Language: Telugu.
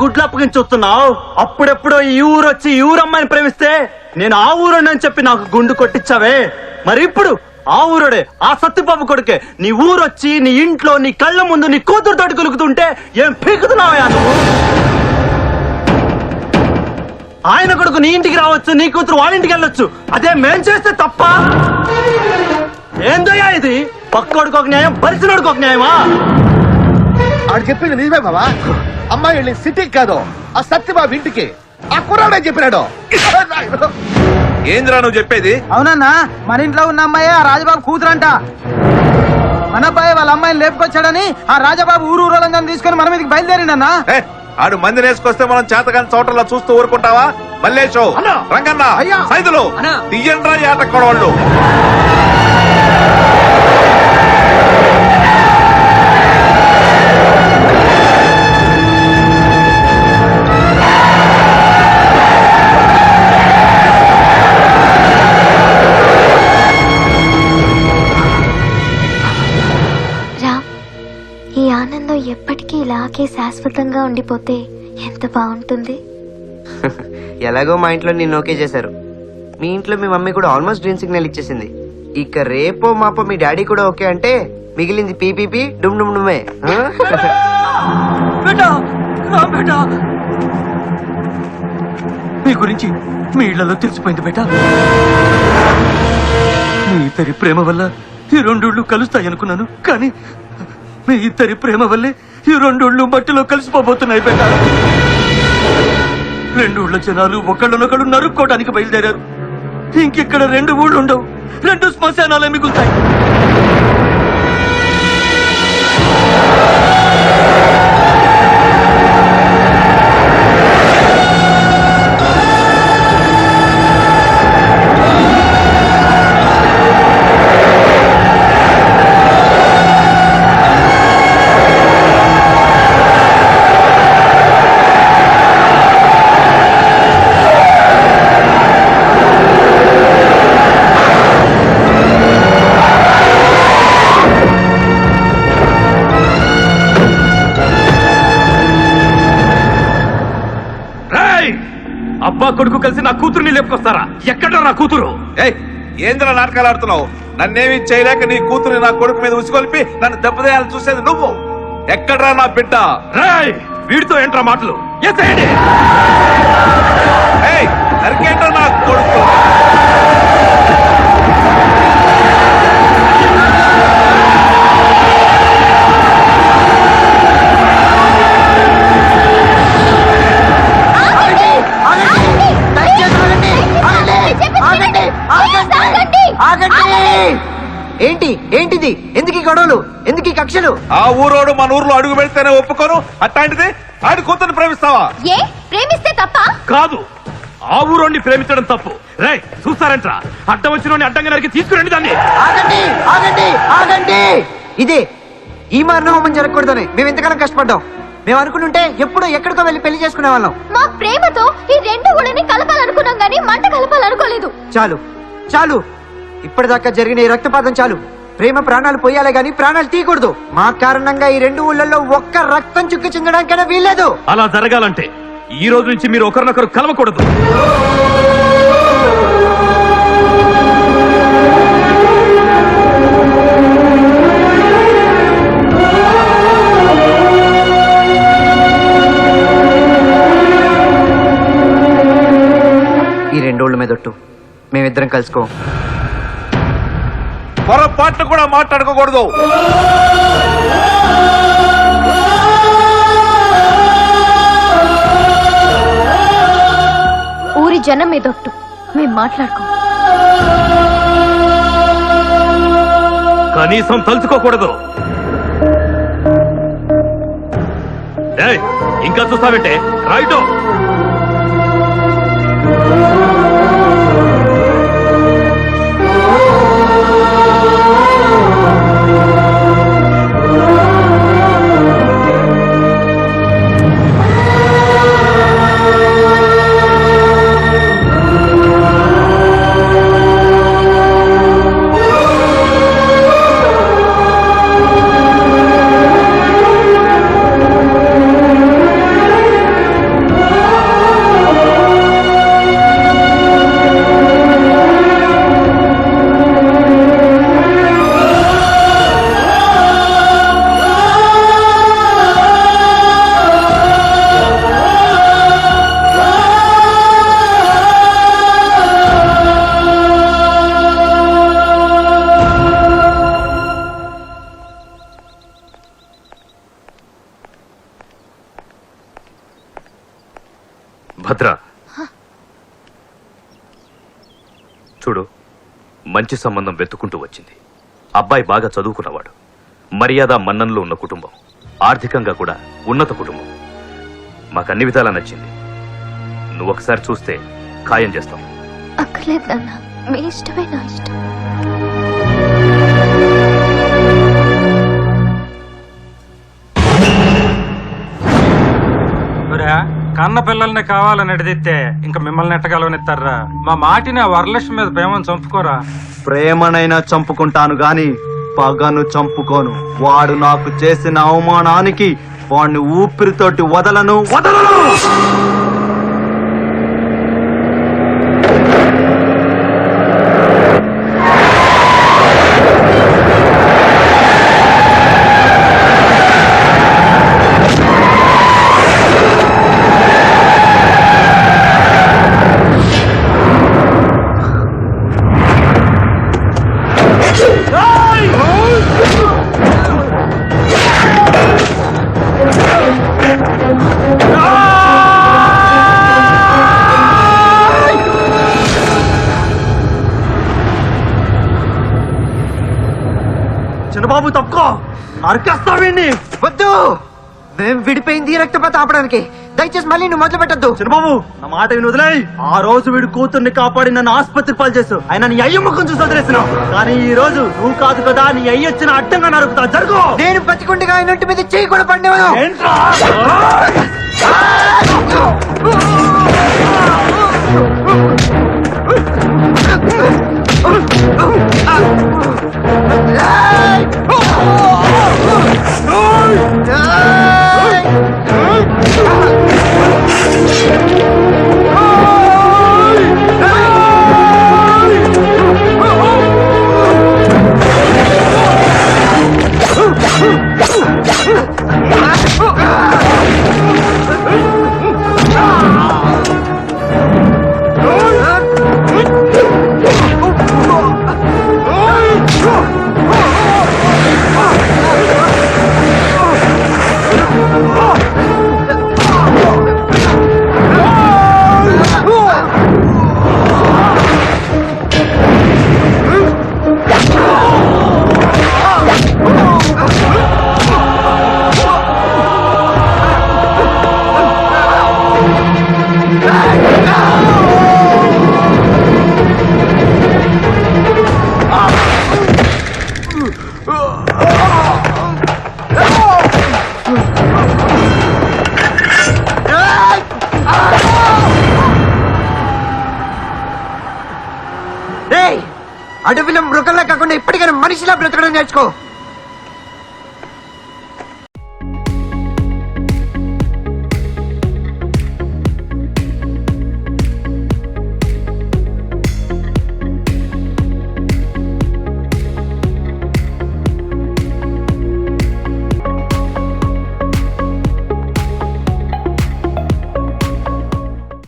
గుడ్లు అప్పగించుతున్నావు అప్పుడెప్పుడో ఈ ఊరు వచ్చి ఈ ఊరు అమ్మాయిని ప్రేమిస్తే నేను ఆ ఊరు అని చెప్పి నాకు గుండు కొట్టించావే. మరి ఇప్పుడు ఆ ఊరుడే ఆ సత్యబాబు కొడుకే నీ ఊరొచ్చి నీ ఇంట్లో నీ కళ్ళ ముందు నీ కూతురు తోటి కులుకుతుంటే ఏం పీకుతున్నావా నువ్వు? ఆయన కొడుకు నీ ఇంటికి రావచ్చు నీ కూతురు వాళ్ళ ఇంటికి వెళ్ళొచ్చు. అదే మేం చేస్తే తప్ప? ఏందయ్యా ఇది? పక్కోడికి ఒక న్యాయం పరిచినోడికి ఒక న్యాయమా? ఆడు చెప్పింది నిజమే బాబా అమ్మాయి వెళ్ళి సిటీకి కాదు. ఆ సత్యబాబు ఇంటికి. ఆ కుర్రాడే చెప్పినాడు. ఏంద్రా నువ్వు చెప్పేది? అవునన్నా మన ఇంట్లో ఉన్న అమ్మాయి ఆ రాజబాబు కూతురంట. మన అబ్బాయి వాళ్ళ అమ్మాయిని లేపుకొచ్చాడని ఆ రాజబాబు ఊరు ఊరోళ్ళందరినీ తీసుకొని మన మీదకి బయలుదేరిందన్నా ఏ, ఆడు మంది నేసుకొస్తే మనం చేతకాని చోటల్లో చూస్తూ ఊరుకుంటావా? అన్నా. రంగన్న అయ్యా. సైదులు అన్నా. తీయండ్రా ఆట కొడవాళ్ళు. ఎప్పటికీ ఇలాగే శాశ్వతంగా ఉండిపోతే ఎంత బాగుంటుంది? ఎలాగో మా ఇంట్లో నేను ఓకే చేశారు. మీ ఇంట్లో మీ మమ్మీ కూడా ఆల్మోస్ట్ గ్రీన్ సిగ్నల్ ఇచ్చేసింది. ఇక రేపో మాపో మీ డాడీ కూడా ఓకే అంటే మిగిలింది పీపీపీ డుమ్ డుమ్ డుమే. మీ గురించి మీ ఇళ్ళలో తెలిసిపోయింది బేటా. మీ ఇద్దరి ప్రేమ వల్ల ఈ రెండోళ్ళు కలుస్తాయి అనుకున్నాను కానీ మీ ఇద్దరి ప్రేమ వల్లే ఈ రెండోళ్ళు మట్టిలో కలిసిపోబోతున్నాయి బేటా. రెండు ఊళ్ళ జనాలు ఒకళ్ళనొకళ్ళు నరుక్కోవడానికి బయలుదేరారు. ఇంకిక్కడ రెండు ఊళ్ళు ఉండవు రెండు శ్మశానాలే మిగులుతాయి. లేపుకొస్తారా ఎక్కడ నా కూతురు? ఏయ్ ఏంద్రా నాటకాలు ఆడుతున్నావు నన్నేమి చేయలేక నీ కూతురు నా కొడుకు మీద ఉసుకొల్పి నన్ను దెబ్బతీయాలని చూసేది నువ్వు. ఎక్కడ్రా నా బిడ్డ? రాయ్ వీడితో ఏంట్రా మాటలు? ఎత్తేయండి ఏయ్ నరికేంట్రా నా కొడుకు? కక్షలు. ఆ ఊరోడు మన ఊర్లో అడుగు పెడితేనే ఒప్పుకోను. అట్లాంటిది ఆడి కూతురు ప్రేమిస్తావా? ఏ? ప్రేమిస్తే తప్ప? కాదు. ఆ ఊరోడిని ప్రేమించడం తప్పు. రేయ్ చూస్తారంట్రా. అడ్డం వచ్చిన అడ్డంగా నరికి తీసుకురండి దాన్ని. ఆగండి ఆగండి ఆగండి. ఇదే ఈ మరణ హోమం జరగకూడదని మేము ఎంతకాలం కష్టపడ్డాం. మేము అనుకుంటుంటే ఎప్పుడో ఎక్కడికో వెళ్ళి పెళ్ళి చేసుకునే వాళ్ళం. మా ప్రేమతో ఈ రెండు ఊళ్ళని కలపాలనుకున్నాం గానీ మంట కలపాలనుకోలేదు. చాలు చాలు. ఇప్పటిదాకా జరిగిన ఈ రక్తపాతం చాలు. ప్రేమ ప్రాణాలు పోయాలే గాని ప్రాణాలు తీయకూడదు. మా కారణంగా ఈ రెండు ఊళ్ళల్లో ఒక్క రక్తం చుక్క చిందడానికైనా వీల్లేదు. అలా జరగాలంటే ఈ రోజు నుంచి మీరు ఒకరినొకరు కలవకూడదు. ఈ రెండోళ్ళ మీదొట్టు మేమిద్దరం కలుసుకో. పొరపాట్లు కూడా మాట్లాడుకోకూడదు. ఊరి జనం మీదొట్టు మేం మాట్లాడుకో. కనీసం తలుచుకోకూడదు. ఏయ్, ఇంకా చూస్తావంటే? రైటో భద్ర. చూడు మంచి సంబంధం వెతుకుంటూ వచ్చింది. అబ్బాయి బాగా చదువుకున్నవాడు. మర్యాద మన్ననలో ఉన్న కుటుంబం. ఆర్థికంగా కూడా ఉన్నత కుటుంబం. మాకు అన్ని విధాలా నచ్చింది. నువ్వు ఒకసారి చూస్తే ఖాయం చేస్తాం. అక్కర్లేదు నాన్న. మీ ఇష్టమే నా ఇష్టం. కన్న పిల్లల్ని కావాలని ఎడదిస్తే ఇంకా మిమ్మల్ని ఎట్టగలవనిస్తారా మా మాటిని ఆ వరలక్ష్మి మీద ప్రేమను చంపుకోరా? ప్రేమనైనా చంపుకుంటాను గాని పగను చంపుకోను. వాడు నాకు చేసిన అవమానానికి వాడిని ఊపిరితోటి వదలను. వదలను! నరికేస్తావేండి వద్దు. మేము విడిపోయింది రక్తపాత ఆపడానికి. దయచేసి మళ్ళీ నువ్వు మొదలు పెట్టద్దు చిన్నబాబు నా మాట విని వదిలేయ్. ఆ రోజు వీడు కూతుర్ని కాపాడి నన్ను ఆసుపత్రి పాలు చేసావు ఆయన నీ అయ్య ముఖం చూసి వదిలేసినావు కానీ ఈ రోజు నువ్వు కాదు కదా నీ అయ్య వచ్చిన అడ్డంగా నరుకుతా జరుగు. నేను బతికుండగా ఆయన మీద చేయి కూడా పడినవను. అడవిలో మృగంలా కాకుండా ఇప్పటికైనా మనిషిలా బ్రతకడం నేర్చుకో.